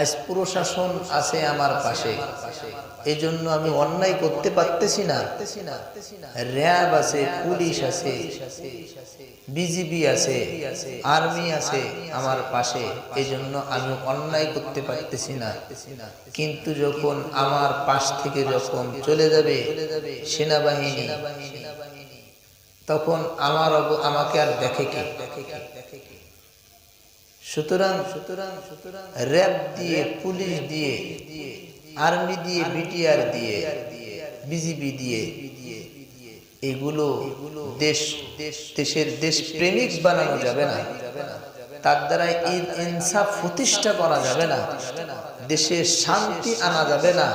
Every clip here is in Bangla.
আজ প্রশাসন আছে আমার পাশে। এই জন্য আমি অন্যায় করতে পারতেছি না। র্যাব আছে, পুলিশ আছে, বিজিবি আছে, আর্মি আছে আমার পাশে। এই জন্য আমি অন্যায় করতে পারতেছি না। কিন্তু যখন আমার পাশ থেকে যখন চলে যাবে সেনাবাহিনী, তখন আমার আমাকে আর দেখে কে? সুতরাং সুতরাং সুতরাং র্যাব দিয়ে, পুলিশ দিয়ে, আর্মি দিয়ে, বিটিআর দিয়ে, বিজিবি দিয়ে, এগুলো দেশ, দেশের দেশ প্রেমিক বানানো যাবে না। তার দ্বারা ইনসাফ প্রতিষ্ঠা করা যাবে না। দেশে শান্তি আনা যাবে না।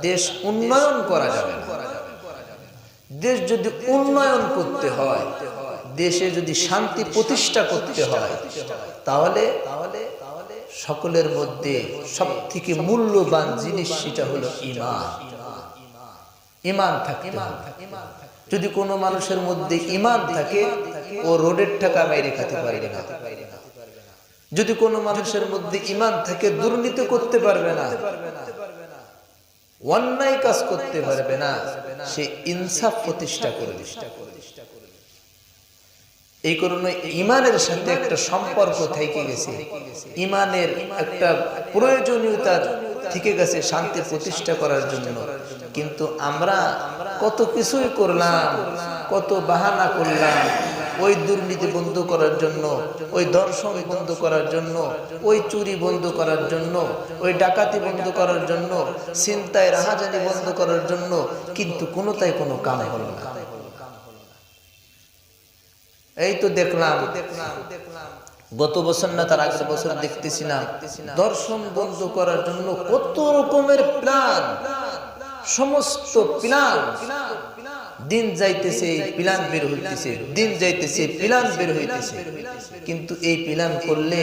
দেশ উন্নয়ন করা যাবে না। দেশ যদি উন্নয়ন করতে হয় দেশে যদি শান্তি প্রতিষ্ঠা করতে হয়, তাহলে তাহলে সকলের মধ্যে সব থেকে মূল্যবান জিনিস সেটা হলো ইমান ইমান থাকে যদি কোনো মানুষের মধ্যে ইমান থাকে, ও রোডের টাকা বাইরে খেতে পারবে না। যদি কোনো মানুষের মধ্যে ইমান থাকে, দুর্নীতি করতে পারবে না। অন্যায় কাজ করতে পারবে না। সে ইনসাফ প্রতিষ্ঠা করবে এই কারণে ইমানের সাথে একটা সম্পর্ক থেকে গেছে। ইমানের একটা প্রয়োজনীয়তা থেকে গেছে শান্তি প্রতিষ্ঠা করার জন্য। কিন্তু আমরা কত কিছুই করলাম, কত বাহানা করলাম, ওই দুর্নীতি বন্ধ করার জন্য, ওই দর্শন বন্ধ করার জন্য, ওই চুরি বন্ধ করার জন্য, ওই ডাকাতি বন্ধ করার জন্য চিন্তায় রাহাজানি বন্ধ করার জন্য, কিন্তু কোনোটাই কোনো কাম হলো না। এই তো দেখলাম। গত বছর না, তার আগের বছর দেখতেছিলাম দর্শন বন্ধ করার জন্য কত রকমের প্ল্যান, সমস্ত প্ল্যান। দিন যাইতেছে প্ল্যান বের হইতেছে। দিন যাইতেছে প্ল্যান বের হইতেছে। কিন্তু এই প্ল্যান করলে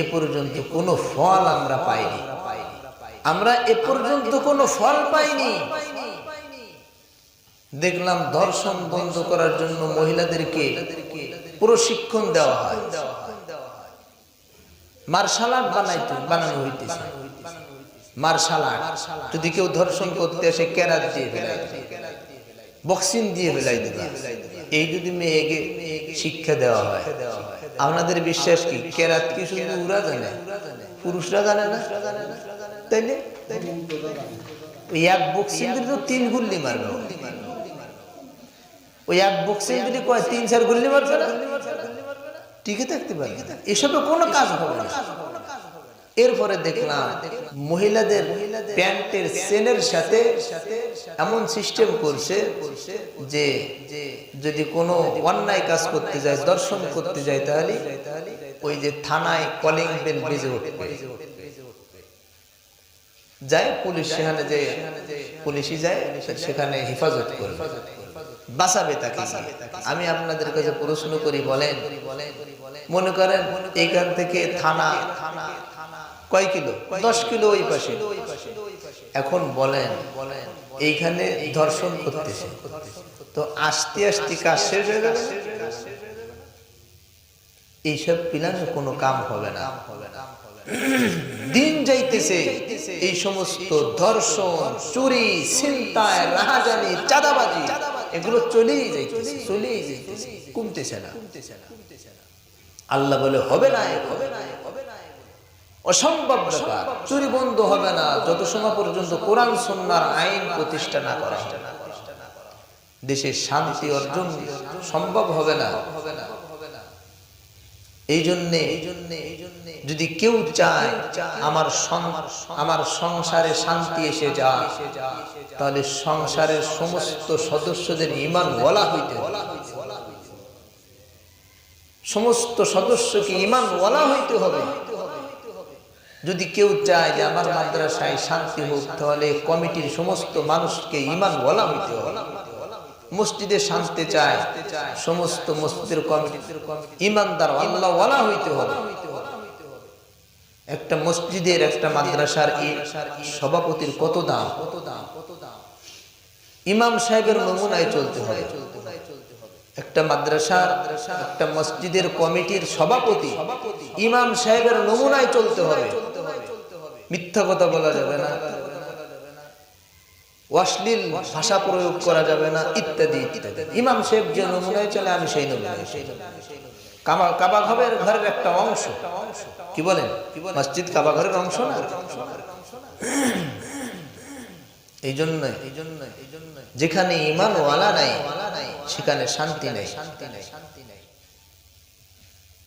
এ পর্যন্ত কোনো ফল আমরা পাইনি। আমরা এ পর্যন্ত কোনো ফল পাইনি। দেখলাম দর্শন বন্ধ করার জন্য মহিলাদেরকে প্রশিক্ষণ দেওয়া হয়। মার্শাল আর্ট বানাইতে বানানো হইতেছে। Martial art. যদি কেউ ধর্ষণ করতে আসে ক্যারাত দিয়ে ফেলাই বক্সিং দিয়ে ফেলাই দেবে। এই যদি মেয়েকে শিক্ষা দেওয়া হয়। আপনাদের বিশ্বাস কি? কেরাত কি শুধু ওরা জানে? পুরুষরা জানে না? তাইলে? ওই এক বক্সিং তো তিন গুল্লি মারবে। ওই এক বক্সিং দিলে কয়, তিন চার গুল্লি মারবে না? টিকে থাকতে পারে এসবে কোনো কাজ হবে না। এরপরে দেখলাম মহিলাদের প্যান্টের সেনের সাথে এমন সিস্টেম করছে যে যদি কোনো অন্যায় কাজ করতে যায়, দর্শন করতে যায়, তাহলে ওই যে থানায় কলিং বেল বেজে উঠবে। যায় পুলিশ, সেখানে যে পুলিশই যায়, সেখানে হেফাজত করবে। বাঁচাবে তাকে। আমি আপনাদের কাছে প্রশ্ন করি, বলেন। মনে করেন এইখান থেকে থানা কয় কিলো? দশ কিলো ওই পাশে। এখন বলেন, এইখানে ধর্ষণ করতেছে। তো আস্তে আস্তে কাজ শেষ হয়ে যাবে এইসব প্ল্যানে কোনো কাম হবে না। দিন যাইতেছে, এই সমস্ত ধর্ষণ, চুরি, ছিনতাই, রাহাজানি, চাঁদাবাজি। এগুলো চলেই যাইতেছে চলেই যাইতেছে, কমতেছে না। আল্লাহ বলে, হবে না হবে না হবে না অসম্ভব ব্যাপার। চুরি বন্ধ হবে না। যত সময় পর্যন্ত কোরআন সন্ন্যার আইন প্রতিষ্ঠা না করা দেশে শান্তি অর্জন সম্ভব হবে না হবে না। এই জন্যে যদি কেউ চায় আমার আমার সংসারে শান্তি এসে যায় তাহলে সংসারের সমস্ত সদস্যদের ইমান বলা হইতে সমস্ত সদস্যকে ইমান বলা হইতে হবে। যদি কেউ চায় যে আমার মাদ্রাসায় শান্তি হোক, তাহলে কমিটির সমস্ত মানুষকে ইমান বলা হইতে হবে। মসজিদে শান্তি চায়। সমস্ত মসজিদের কমিটির ইমানদার আল্লাহ ওয়ালা হইতে হবে। একটা মসজিদের, একটা মাদ্রাসার সভাপতির কত দাম? ইমাম সাহেবের নমুনায় চলতে হবে। একটা মাদ্রাসার, একটা মসজিদের কমিটির সভাপতি ইমাম সাহেবের নমুনায় চলতে হবে। মিথ্যা কথা বলা যাবে না। অশ্লীল ভাষা প্রয়োগ করা যাবে না, ইত্যাদি ইত্যাদি। ইমাম সাহেব যে নমুনায় চলে, আমি সেই নমুনায় কাবা কাবা ঘরের ঘরের একটা অংশ। কি বলেন? মসজিদ কাবা ঘরের অংশ না? এই জন্য, যেখানে ইমান ওয়ালা নাই, সেখানে শান্তি নেই।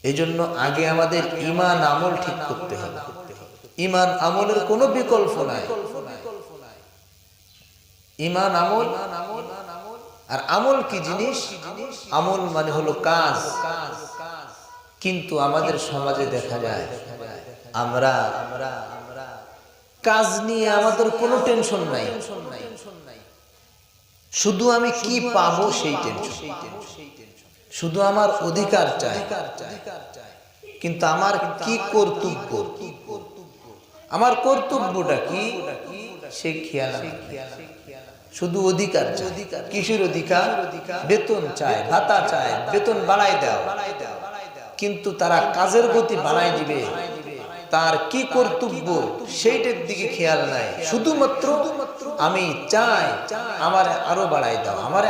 এই জন্য আগে আমাদের ইমান আমল ঠিক করতে হবে। ইমান আমলের কোনো বিকল্প নাই। ইমান আমল। আর আমল কি জিনিস? আমল মানে হলো কাজ। কিন্তু আমাদের সমাজে দেখা যায় আমরা কাজ নিয়ে আমাদের কোনো টেনশন নাই। শুধু আমি কি পাবো সেই টেনশন। শুধু আমার অধিকার চাই। কিন্তু আমার কি কর্তব্য? আমার কর্তব্যটা কি? সে খেয়াল শুধু অধিকার কিসের অধিকার? বেতন চায় ভাতা চায় বেতন বাড়াই দাও। কিন্তু তারা কাজের গতি বাড়াই দিবে। তার কি কর্তব্য? সেইটার দিকে খেয়াল নাই। শুধুমাত্র আমি চাই আমার আরও বাড়াই দাও আমার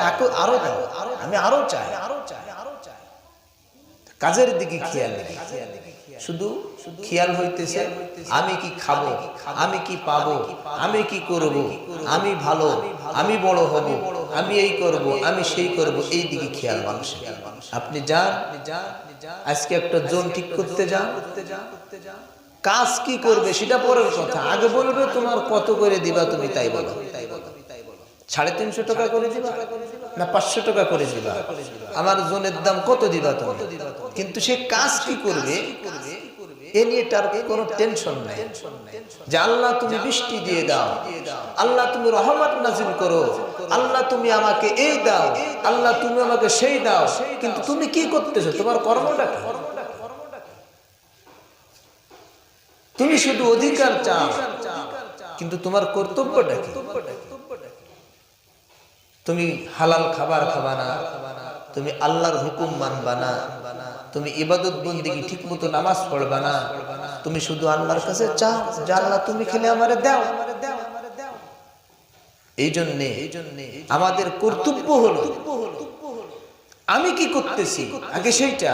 আরও দাও। আমি আরও চাই। আরও চাই। আরও চাই। কাজের দিকে খেয়াল নেই। শুধু খেয়াল হইতেছে, আমি কি খাব, আমি কি পাবো, আমি কি করব, আমি ভালো, আমি বড় হব, আমি এই করব, আমি সেই করব, এই দিকে খেয়াল মানুষ আপনি যান, আজকে একটা জোন ঠিক করতে যান। কাজ কি করবে সেটা পরের কথা। আগে বলবে, তোমার কত করে দিবা তুমি তাই বলো তাই বলো। সাড়ে তিনশো টাকা করে দিবা? না পাঁচশো টাকা করে দিবা? আমার জোনের দাম কত দিবা তুমি? কিন্তু সে কাজ কি করবে? এ নিয়ে তার কোনো টেনশন নাই। যে আল্লাহ তুমি বৃষ্টি দিয়ে দাও। আল্লাহ তুমি রহমত নাজিল করো। আল্লাহ তুমি আমাকে এই দাও। আল্লাহ তুমি আমাকে সেই দাও। কিন্তু তুমি কি করতেছো? তোমার কর্মটা কি? তুমি শুধু অধিকার চাও। কিন্তু তোমার কর্তব্যটা কি? তুমি হালাল খাবার খাবা না, তুমি আল্লাহর হুকুম মানবা না, তুমি ইবাদত বন্দিগি ঠিক মতো নামাজ পড়বা না, তুমি শুধু আল্লাহর কাছে চাও যে তুমি খেলে আমারে দাও। এই জন্যে আমাদের কর্তব্য হলো, আমি কি করতেছি? আগে সেইটা।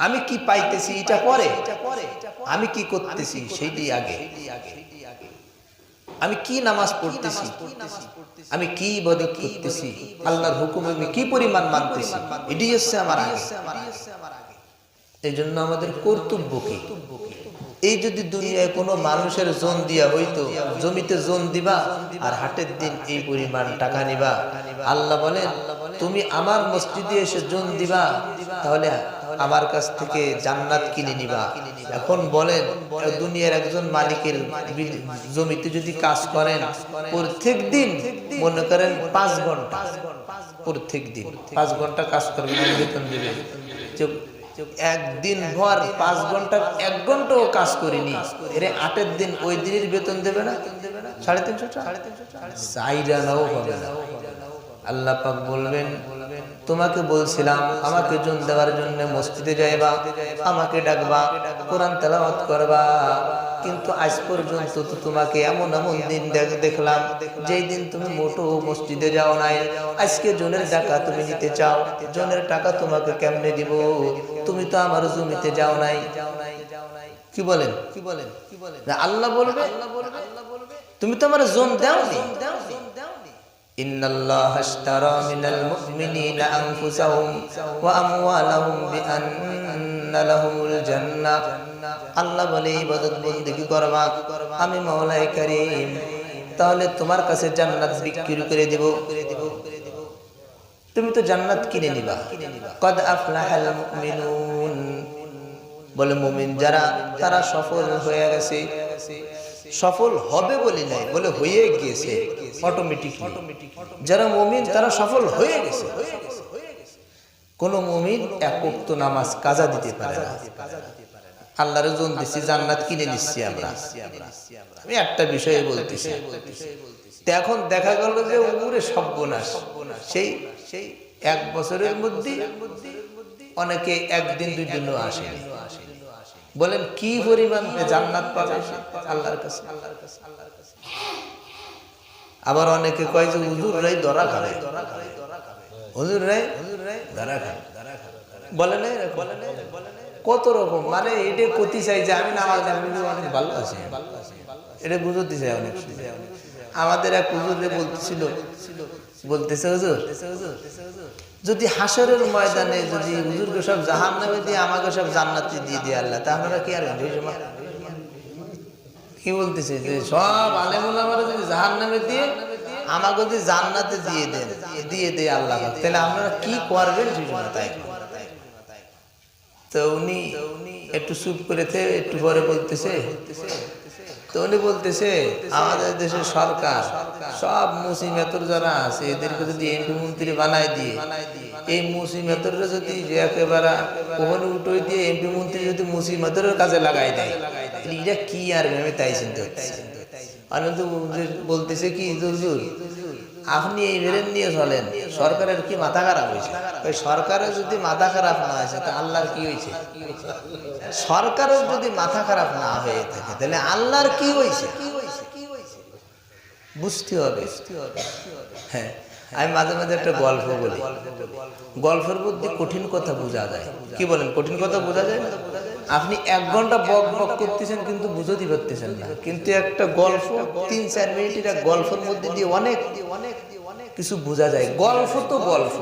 আমি কি পাইতেছি? এটা পরে। আমি কি করতেছি? সেইটাই আগে। আমি কি নামাজ পড়তেছি? আমি কি ইবাদত করতেছি? আল্লাহর হুকুম আমি কি পরিমাণ মানতেছি? এটাই হচ্ছে আমার আগে। এই জন্য আমাদের কর্তব্য কি? এই যদি দুনিয়ায় কোনো মানুষের জোন দিয়া হইতো, জমিতে জোন দিবা আর হাটের দিন এই পরিমাণ টাকা নিবা। আল্লাহ বলেন, তুমি আমার মসজিদে এসে জোন দিবা, তাহলে আমার কাছ থেকে জান্নাত কিনে নিবা। এখন বলেন দুনিয়ার একজন মালিকের জমিতে যদি কাজ করেন, প্রত্যেক দিন মনে করেন পাঁচ ঘণ্টা। প্রত্যেক দিন পাঁচ ঘণ্টা কাজ করবেন বেতন দেবে। একদিন ভর পাঁচ ঘণ্টা, এক ঘন্টাও কাজ করিনি। এরে আটের দিন ওই দিনের বেতন দেবে না? সাড়ে তিনশো চাইরা নাও হবে না। আল্লাহ বলবেন তোমাকে বলছিলাম, আমাকে জন দেওয়ার জন্য মসজিদে যাইবা, আমাকে ডাকবা, কোরআন তেলাওয়াত করবা। কিন্তু আজ পর্যন্ত তো তোমাকে এমন এমন দিন দেখলাম, যেই দিন তুমি মোটো মসজিদে যাও নাই। আজকে জনের টাকা তুমি নিতে চাও, জনের টাকা তোমাকে কেমনে দিব? তুমি তো আমার জমিতে যাও নাই। কি বলেন? কি বলেন কি বলেন আল্লাহ বলবে? তুমি তো আমার জোন দাও নি إن الله اشترى من المؤمنين أنفسهم وأموالهم بأن لهم الجنة আল্লাহ বলে ইবাদত বন্দেগি করবা আমি মৌলাই করিম তাহলে তোমার কাছে জান্নাত বিক্রি করে দেব তুমি তো জান্নাত কিনে নিবা কদ আফলাহাল মুমিনুন বলে মুমিন যারা তারা সফল হয়ে গেছে সফল হবে বলে নাই, বলে হয়ে গিয়েছে অটোমেটিকলি যারা মমিন, তারা সফল হয়ে গেছে। কোন মমিন একক তো নামাজ কাজা দিতে পারে না। জান্নাত কিনে নিচ্ছি আমরা। আমি একটা বিষয়ে বলতেছি। এখন দেখা গেল যে উপরে সর্বনাশ। সেই সেই এক বছরের মধ্যে অনেকে একদিন দুই দিনও আসেনি। বলেন, কি পরিমাণ জান্নাত পাবে আল্লাহর কাছে আল্লাহর কাছে। আল্লাহর কাছে আবার অনেকে কয় যে হুজুর রাই ধরা খাবে। হুজুর রাই হুজুর রাই ধরা খাবে। বলে না বলে না কত রকম? মানে এটা করতে চাই যে, আমি নামাজ অনেক ভালো আছি এটা বুঝতে চাই অনেক। আমাদের এক হুজুরে বলতেছিল বলতেছে, হুজুর যদি হাসরের ময়দানে যদি হুজুরকে সব জাহান নামে দিয়ে আমাকে সব জান্নাতি দিয়ে দিয়ে আল্লাহ, তা আমরা কি আর কি বলতেছে যে সব আলেমুল আমার যদি জাহান নামে দিয়ে আমাকে যদি জান্নাতে দিয়ে দেন, দিয়ে দেয় আল্লাহ তাহলে আপনারা কি করবেন সেই তাই তো উনি একটু চুপ করে একটু পরে বলতেছে তো উনি বলতেছে, আমাদের দেশের সরকার, সব মুসিমেতর যারা আছে, এদেরকে যদি এমপি মন্ত্রী বানায় দিয়ে, এই মুসিমেতররা যদি যে একেবারে ওখানে উঠোই দিয়ে এমপি মন্ত্রী যদি মুসিমেতরের কাজে লাগাই দেয় এটা কি আর ভেবে তাই চিন্তা হচ্ছে? অনন্ত বলতেছে কি হুজুর আপনি এই বেরেন নিয়ে চলেন। সরকারের কি মাথা খারাপ হয়েছে? ওই সরকারের যদি মাথা খারাপ না হয়েছে তা আল্লাহর কি হয়েছে? সরকারের যদি মাথা খারাপ না হয়ে থাকে, তাহলে আল্লাহর কি হয়েছে? বুঝতে হবে। হ্যাঁ আমি মাঝে মাঝে একটা গল্প বলি। গল্পের মধ্যে কঠিন কথা বোঝা যায়। কি বলেন, কঠিন কথা বোঝা যায়? না আপনি এক ঘণ্টা বক বক করতেছেন কিন্তু বুঝতে পারতেছেন না। কিন্তু একটা গল্প, তিন চার মিনিটের এক গল্পের মধ্যে দিয়ে অনেক অনেক কিছু বোঝা যায়। গল্প তো গল্প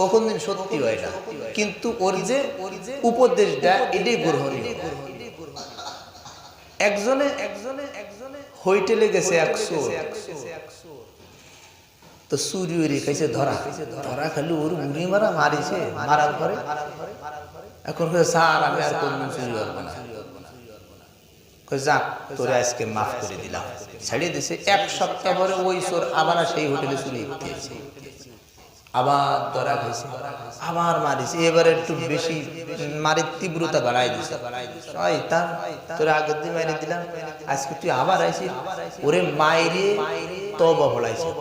ও কোনদিন সত্যি হয় না। কিন্তু ওর যে উপদেশটা, এটাই গ্রহণীয়। একজনে একজনে একজনে হইটেলে গেছে একশো তো সূর্য রেখেছে ধরা। ধরা খালি ওর উড়ি মারা মারিছে, মারার পরে এখন স্যার, আমি আর কোনদিন চুরি না। তোরে আজকে মাফ করে দিলাম। ছাড়িয়ে দিছে। এক সপ্তাহ পরে ওই সোর আবার সেই হোটেলে চুরি খেয়েছে আবার ধরা খাইছে। আবার মারিছে। এবারে একটু বেশি মারির তীব্রতা বাড়াই দিছে। তোর আগের দিন মারি দিলাম। আজকে তুই আবার ওরে মাইরে তবা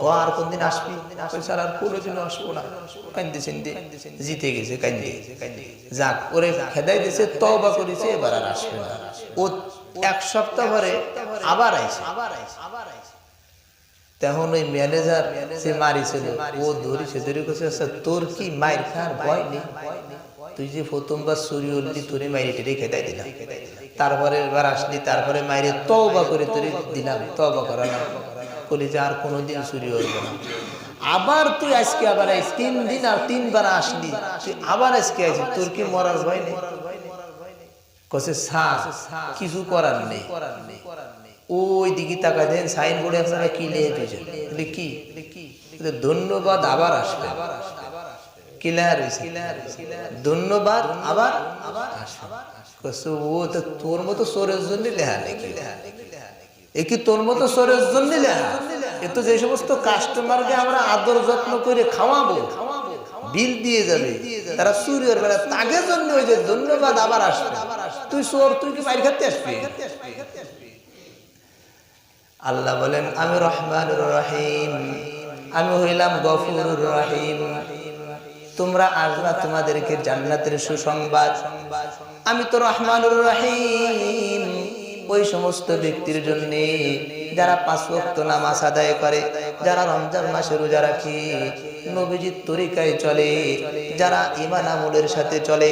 ও আর কোনদিন আসবি? স্যার আর কোনোদিনও আসব না। কান্দে চিন্দে। জিতে গেছে, কান্দে। যাক, ওরে খেদাই দিছে তবা করেছে, এবার আর আসবে না। ও এক সপ্তাহ পরে আবার আইছে। আবার আইছে আবার আইছে তখন ওই ম্যানেজার সে মারিছিল, ও ধরিছে, ধরে কেছে আচ্ছা তোর কি মায়ের খার ভয় নেই? তুই যে প্রথমবার চুরি উঠলি তোরে মাইরে টেরে খেদাই দিলাম। তারপরে এবার আসলি, তারপরে মাইরে তওবা করে তোরে দিলাম। তওবা করালাম বলি যে আর কোনোদিন চুরি হইবে না। আবার তুই আজকে আবার তিন দিন আর তিনবার আসলি। তুই আবার আজকে আইসি, তোর কি মরার ভয় নেই? কিছু করার নেই। ওই দিকে দেন সাইন বোর্ডে আপনারা কি লিখে দিয়েছেন? কি? ধন্যবাদ, আবার আসবে ধন্যবাদ, আবার আসবে ও, তো তোর মতো সোরের জন্য লেহা নাকি? এ কি তোর মতো সোরের জন্য লেহা এ যে সমস্ত কাস্টমারকে আমরা আদর যত্ন করে খাওয়াবো, বিল দিয়ে যাবে, তারা সূর্যের বেলা তাকে জন্য ওই যে ধন্যবাদ আবার আসবে। তুই সোর তুই কি মাইর খাতে আসবি? আল্লাহ বলেন, আমি রহমান রহিম, আমি হইলাম গফুর রহিম। তোমরা আসবা তোমাদেরকে জান্নাতের সুসংবাদ। আমি তো রহমানুর রহিম। ওই সমস্ত ব্যক্তির জন্য যারা পাঁচ ওয়াক্ত নামাজ আদায় করে, যারা রমজান মাসে রোজা রাখে, নবীজির তরিকায় চলে, যারা ইমান আমলের সাথে চলে,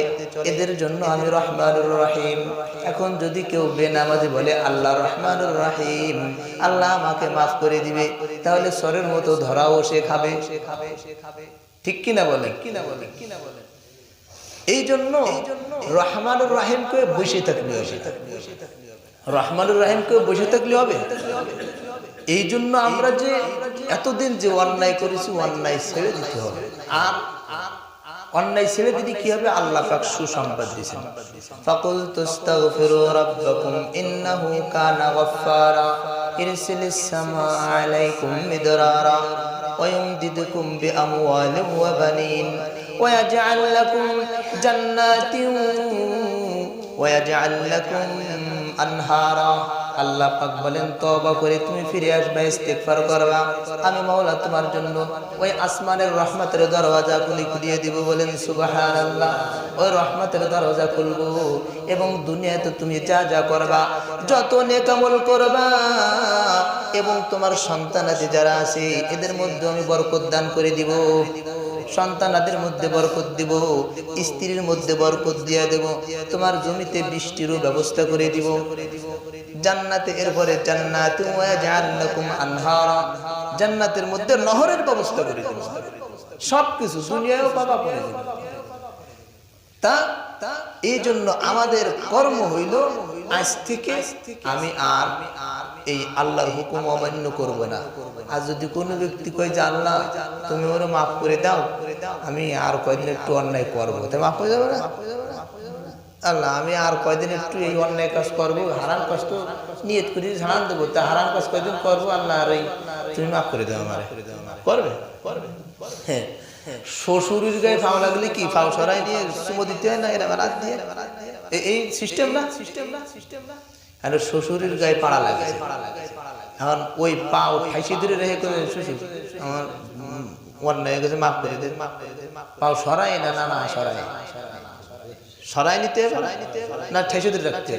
এদের জন্য আমি রহমানুর রহিম। এখন যদি কেউ বেনামাজি বলে, আল্লাহ রহমানুর রহিম, আল্লাহ আমাকে মাফ করে দিবে তাহলে স্বরের মতো ধরাও সে খাবে। ঠিক কিনা বলে কিনা বলে কিনা বলে এই জন্য রহমানুর রাহিমকে বসে থাকলে হবে রহমানুর রাহিমকে বসে থাকলে হবে এই জন্য আমরা যে এতদিন যে অন্যায় করেছি অন্যায় ছেড়ে দিতে হবে আর অন্যায় ছেড়ে দিলে কি হবে আল্লাহ পাক সুসংবাদ দিয়েছেন ফাকুল তুস্তাগফিরু রাব্বাকুম ইন্নাহু কানা গফফারা ইরসিলিস সামা আলাইকুম মিদরারা ويمددكم بأموال وبنين ويجعل لكم جنات ويجعل لكم আনহারা। আল্লাহ পাক বলেন তবা করে তুমি ফিরে আসবে ইস্তেকফার করবা। আমি মাওলা তোমার জন্য ওই আসমানের রহমতের দরওয়াজা খুলি খুলিয়ে দিব, বলেন সুবাহান আল্লাহ ওই রহমতের দরওয়াজা খুলব এবং দুনিয়াতে তুমি যা যা করবা, যত নেকামল করবা এবং তোমার সন্তান আছে যারা আছে, এদের মধ্যে আমি বরকত দান করে দিব। সন্তানাদের মধ্যে বরকত দিব, স্ত্রীর মধ্যে বরকত দিয়া দেব, তোমার জমিতে বৃষ্টিরও ব্যবস্থা করে দিব। জান্নাতে এরপরে জান্নাত জান্নাতের মধ্যে নহরের ব্যবস্থা করে দেব। সবকিছু দুনিয়ায়ও পাবা করে দেব তা এই জন্য আমাদের কর্ম হইল, আজ থেকে আমি আর এই আল্লাহর হুকুম অমান্য করব না। আর যদি কোনো ব্যক্তি কয় যে আল্লাহ, তুমি ওরা মাফ করে দাও, আমি আর কয়দিন একটু অন্যায় করব। তাই মাফ হয়ে যাবে না? আল্লাহ, আমি আর কয়দিন একটু এই অন্যায় কাজ করব, হারাম কাজ তো নিয়ত করি, হারাম দেবো। তা হারাম কাজ কয়দিন করব? আল্লাহ, আর এই তুমি মাফ করে দাও আমার। করবে? করবে হ্যাঁ শ্বশুরের গায়ে ফাও লাগলে কি, ফাও সরাই দিয়ে সুমো দিতে হয় না? এরা দিয়ে এই সিস্টেম না সিস্টেম না সিস্টেম না? আর শ্বশুরের গায়ে পাড়া লাগে এখন ওই পা ঠাইসি ধরে রেখে করে শ্বশুর, আমার অন্যায় হয়ে গেছে মাফ করে পাও সরাই না না না সরাই সরাই নিতে না ঠাইসি ধরে রাখতে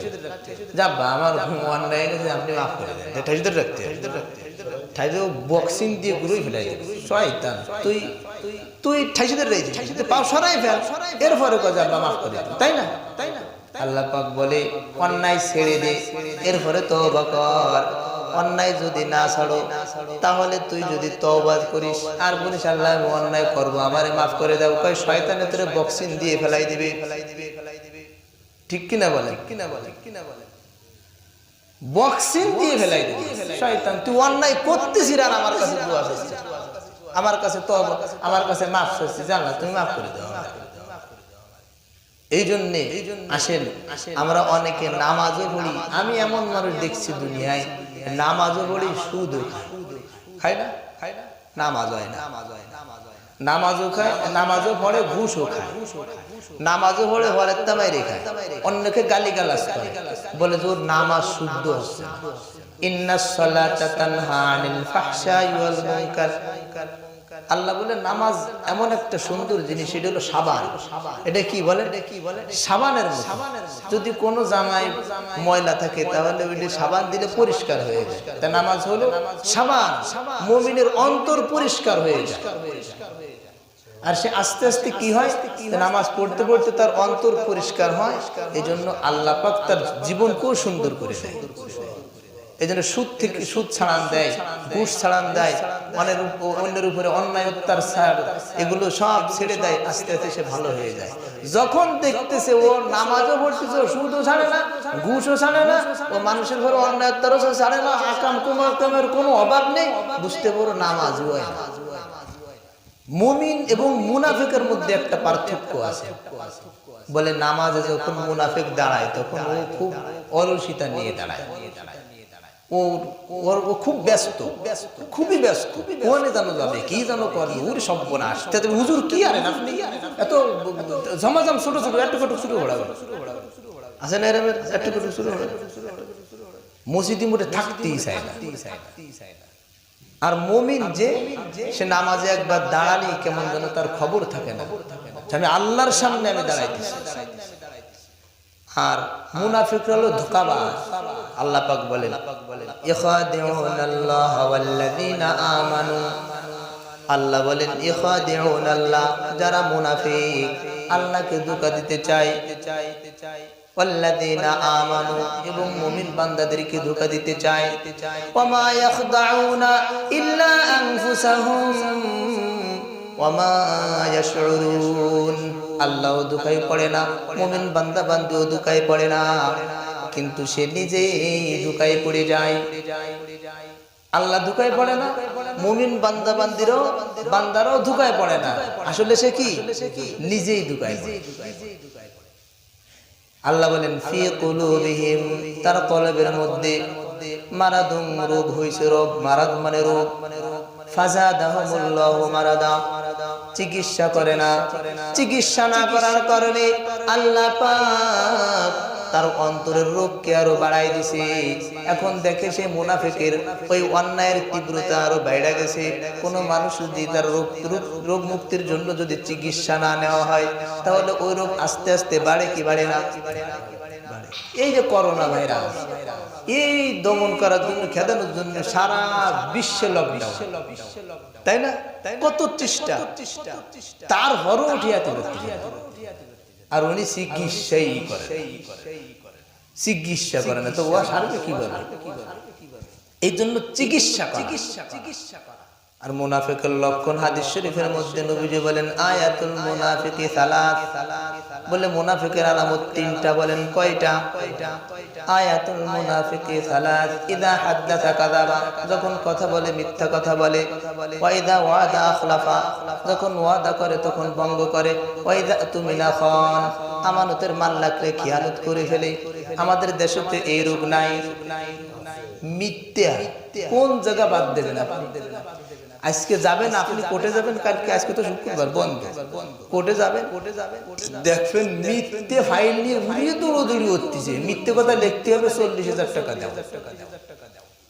যাব্বা আমার অন্যায় হয়ে গেছে, আপনি মাফ করে দেন। ঠাইসি ধরে রাখতে ঠাইতে বক্সিং দিয়ে ঘুরেই ফেলাই দেবে শয়তান, তুই তুই ঠাইসি ধরে রয়েছিস পাও সরাই ফেল। এরপরে কজ আল্লাহ মাফ করে তাই না? তাই আল্লাহ পাক বলে, অন্যায় ছেড়ে দে, এরপরে তওবা কর। অন্যায় যদি না ছাড়ো, তাহলে তুই যদি তওবা করিস, আর বলিস, আল্লাহ, আমি অন্যায় করব, আমারে মাফ করে দাও। কয়, শয়তানে তোরে বক্সিং দিয়ে ফেলাই দিবে। ঠিক কিনা বলে কিনা বলে কিনা বলে বক্সিং দিয়ে ফেলাই দিবে। শয়তান, তুই অন্যায় করতেছিস আর আমার কাছে দোয়া। আমার কাছে তো আমার কাছে মাফ চাচ্ছি জানলা তুমি মাফ করে দাও। এই জন্যে আসেন, আমরা অনেকে নামাজও পড়ি। আমি এমন মানুষ দেখছি দুনিয়ায়, নামাজও পড়ি সুদ খাই না খাই না? নামাজ হয় না। নামাজ নামাজও খায়, নামাজও পড়ে, ঘুষও খায়। নামাজও পড়ে হরের তামাই রেখায় অন্যকে গালি করে। বলে ওর নামাজ শুদ্ধ হচ্ছে। ইন্না সলাতা তানহা মুনকার। আল্লাহ বলে নামাজ এমন একটা সুন্দর জিনিস এটা হলো সাবান। এটা কি বলে? কি বলে সাবানের যদি কোনো জামায় ময়লা থাকে, তাহলে ওইটা সাবান দিলে পরিষ্কার হয়ে যায়। তা নামাজ হলো সাবান। মুমিনের অন্তর পরিষ্কার হয়ে যায়। আর সে আস্তে আস্তে কি হয়? নামাজ পড়তে পড়তে তার অন্তর পরিষ্কার হয়। এই জন্য আল্লাহ পাক তার জীবনকেও সুন্দর করে দেয়। এই জন্য সুদ থেকে সুদ ছাড়ান দেয়, ঘুষ ছাড়ান দেয়। অন্যের উপরে অন্যায় এগুলো সব ছেড়ে দেয়, আস্তে আস্তে সে ভালো হয়ে যায়। যখন দেখতেছে ও নামাজও পড়তেছে সুদও ছাড়ে না, ঘুষও ছাড়ে না, ও মানুষের ঘরে অন্যায় ছাড়ে না, আকাম কোনো অভাব নেই, বুঝতে পারো নামাজ হয় না। মুমিন এবং মুনাফিকের মধ্যে একটা পার্থক্য আছে। বলে নামাজে যখন মুনাফিক দাঁড়ায়, তখন ও খুব অলসিতা নিয়ে দাঁড়ায়। ও, ওর ও খুব ব্যস্ত, খুবই ব্যস্ত। কোনে জানো যাবে, কি জানো করবে ওর সব বোনাস তাতে হুজুর কি আপনি এত ঝমাঝম, ছোট ছোট, একটু কটু শুরু হয়ে আছে না এরকম একটু কটু শুরু হয়ে মসজিদি মোটে থাকতেই চায় না। আর মমিন যে, সে নামাজে একবার দাঁড়ানি কেমন যেন তার খবর থাকে না। আমি আল্লাহর সামনে আমি দাঁড়াইতেছি। আর মুনাফিক হলো ধোকাবাজ। আল্লাহ পাক বলেন ইখাদিউনাল্লাহ ওয়াল্লাযীনা আমানু। আল্লাহ বলেন ইখাদিউনাল্লাহ যারা মুনাফিক, আল্লাহকে ধোঁকা দিতে চায়। ওয়াল্লাযীনা আমানু, এবং মুমিন বান্দাদেরকে ধোঁকা দিতে চায়। ওয়ামা ইয়াখদাউনা ইল্লা আনফুসাহুম, ওয়ামা ইয়াশউরুন। আল্লাহ দুকাই পড়ে না, মুমিন বান্দা বান্দিও দুকাই পড়ে না। কিন্তু সে নিজে দুকাই পড়ে যায়। আল্লাহ ধুকায় পড়ে না, মুমিন বান্দা বান্দিরও, বান্দারও ধুকায় পড়ে না। আসলে সে কি? নিজেই ধুকায় আল্লাহ বলেন, ফি কুলুবিহিম তার কলবের মধ্যে মারাদুম রোগ হইছে রোগ মারাদ মানে রোগ ফাজাদাহুমুল্লাহু মারাদা চিকিৎসা করে না। চিকিৎসা না করার কারণে আল্লাহ তার অন্তরের রোগকে আরও বাড়াই দিছে। এখন দেখে সে মুনাফিকের ওই অন্যায়ের তীব্রতা আরও বাইরে গেছে। কোনো মানুষ যদি তার রোগ, রোগ- মুক্তির জন্য যদি চিকিৎসা না নেওয়া হয়, তাহলে ওই রোগ আস্তে আস্তে বাড়ে কি বাড়ে না। এই যে করোনা ভাইরাস, এই দমন করার জন্য, খেদানোর জন্য সারা বিশ্বে লকডাউন তাই না? কত চেষ্টা। তার হরও উঠিয়াতে আর উনি চিকিৎসাই করে চিকিৎসা করে না। তো ও সারবে কীভাবে? এই জন্য চিকিৎসা চিকিৎসা চিকিৎসা করা। আর মুনাফিকের লক্ষণ হাদিস শরীফের মধ্যে নবীজি বলেন, আয়াতুল মুনাফিকি সালাত বলে মুনাফিকের আলামত তিনটা বলেন, কয়টা? আয়াতুল মুনাফিকি সালাত ইদা হাদ্দাসা কাযাবা। যখন কথা বলে, মিথ্যা কথা বলে। ওয়া ইদা ওয়াদা আখলাফা। যখন ওয়াদা করে, তখন ভঙ্গ করে। ওয়া ইদা তুমিনা খান। আমানতের রাখলে খেয়ানত করে ফেলে। আমাদের দেশে এই রোগ নাই। মিথ্যা কোন জায়গা বাদ দেবেন আপনি? আজকে যাবেন আপনি কোর্টে যাবেন কালকে আজকে তো শুক্রবার বন্ধ। কোর্টে যাবেন? কোর্টে যাবেন দেখবেন মিথ্যে ফাইল নিয়ে উড়িয়ে দৌড়দৌড়ি হচ্ছে। মিথ্যে কথা লিখতে হবে চল্লিশ হাজার টাকা দেওয়া।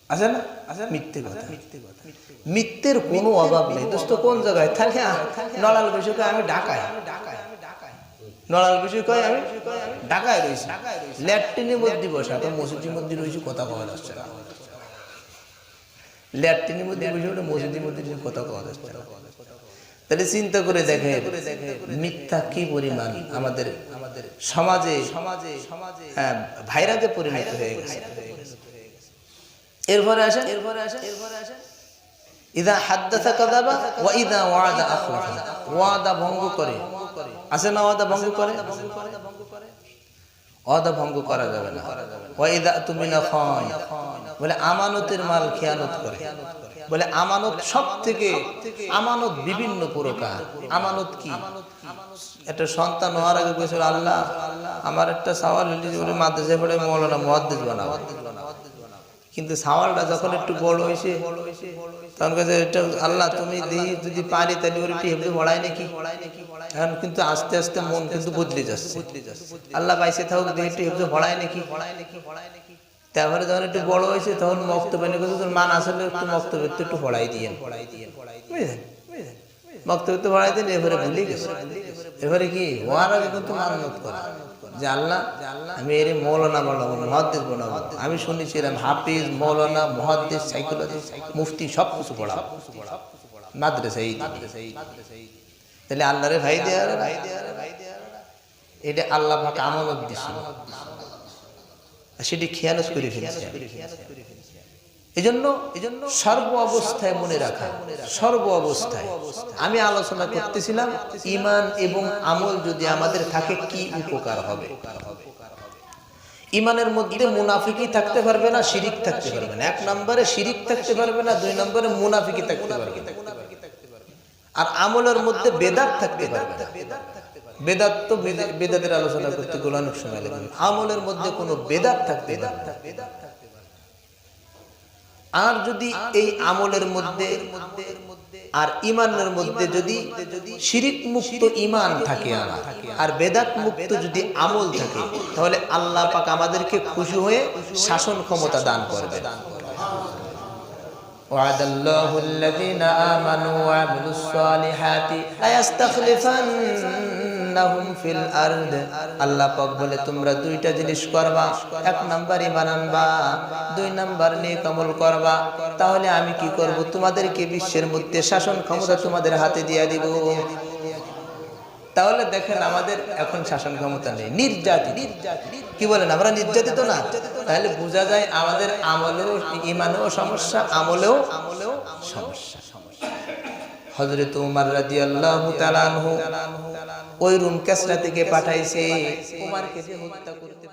আছে না? আছে মিথ্যে কথা। মিথ্যে কথা। মিথ্যের কোনো অভাব নেই। দোস্ত কোন জায়গায়? তাহলে নড়াল বিষয়কে আমি ঢাকায় নড়াল বিষয় কয় আমি ঢাকায় রয়েছি। ল্যাট্রিনের মধ্যে বসে তো মসজিদের মধ্যে রয়েছি কথা কওয়া যাচ্ছে না। ল্যাট্রিনের মধ্যে বসে ওটা মসজিদের মধ্যে রয়েছে কথা কওয়া যাচ্ছে না। তাহলে চিন্তা করে দেখে মিথ্যা কি পরিমাণ আমাদের আমাদের সমাজে সমাজে সমাজে হ্যাঁ ভাইরাজে পরিণত হয়ে গেছে। এরপরে আসেন এরপরে আসেন এরপরে আসেন, ইদা হাদ্দাসা কাযাবা ওয়া ইদা ওয়াদা আখলাফা। ওয়াদা ভঙ্গ করে। আছে না ওয়াদা ভঙ্গ করে? ওয়াদা ভঙ্গ করা যাবে না। ওয়াইদা তুমি না খান। বলে, আমানতের মাল খেয়ানত করে। বলে, আমানত সব থেকে আমানত বিভিন্ন প্রকার। আমানত কি? একটা সন্তান হওয়ার আগে বলেছিল আল্লাহ, আমার একটা সওয়াল হলে মাদ্রাসায় পড়ে মৌলানা মহাদ্দেশ বানাবো কিন্তু সাওয়ালটা যখন একটু বড় হয়েছে, তখন কাছে আল্লাহ তুমি দিই, যদি পারি তাহলে ওর একটু হেফজে পড়ায় নাকি? এখন কিন্তু আস্তে আস্তে মন কিন্তু বদলে যাচ্ছে। আল্লাহ পাইছে থাকুক, দিয়ে একটু হেফজে পড়ায় নাকি? তারপরে যখন একটু বড় হয়েছে, তখন মক্তব্য নিয়ে কথা তোর মান আসলে একটু মক্তব্য একটু পড়াই দিয়ে পড়াই দিয়ে বুঝলেন? বক্তব্য তো পড়াই দেন এবারে ভুলে গেছে। এবারে কি? হওয়ার আগে কিন্তু মানত করে। যে আল্লাহ, আমি এর মৌলানা বানাবো মহাদ্দেশ বানাবো। আমি শুনেছিলাম হাফিজ, মৌলানা মহাদ্দেশ সাইকোলজি, মুফতি, সব কিছু পড়াবো মাদ্রাসা এই তাহলে আল্লাহরে ভাই দেয়ার ভাই দেয়ার ভাই দেয়ার এটা আল্লাহ পাক দিছিল আর সেটি খেয়ালত করে ফেলেছে। এজন্য এজন্য সর্ব অবস্থায় মনে রাখা, সর্ব অবস্থায়। আমি আলোচনা করতেছিলাম ইমান এবং আমল যদি আমাদের থাকে, কি উপকার হবে? ইমানের মধ্যে মুনাফিকি থাকতে পারবে না, শিরিক থাকতে পারবে না। এক নম্বরে শিরিক থাকতে পারবে না, দুই নম্বরে মুনাফিকি থাকতে পারবে আর আমলের মধ্যে বেদাত থাকতে পারবে না। বেদাত তো বেদাতের আলোচনা করতে গেলে অনেক সময় লাগবে আমলের মধ্যে কোনো বেদাত থাকতে পারবে না। আর যদি এই আমলের মধ্যে আর ইমানের মধ্যে যদি শিরিক মুক্ত ইমান থাকে আমার আর বেদাত মুক্ত যদি আমল থাকে তাহলে আল্লাহ পাক আমাদেরকে খুশি হয়ে শাসন ক্ষমতা দান করবে وعد الله الذين آمنوا وعملوا الصالحات আল্লাহ পাক বলে, তোমরা দুইটা জিনিস করবা, এক নাম্বার ইমান দুই নাম্বার নেক আমল করবা। তাহলে আমি কি করব? তোমাদেরকে বিশ্বের মধ্যে শাসন ক্ষমতা তোমাদের হাতে দিয়ে দিব। তাহলে দেখেন আমাদের এখন শাসন ক্ষমতা নেই, নির্যাতিত। কি বলেন, আমরা নির্যাতিত না? তাহলে বোঝা যায় আমাদের আমলেও ইমানেও সমস্যা, আমলেও আমলেও সমস্যা। হজরত উমার রাজি আল্লাহ ওই রুম কেসরা থেকে পাঠাইছে। উমারকে যে হত্যা করতে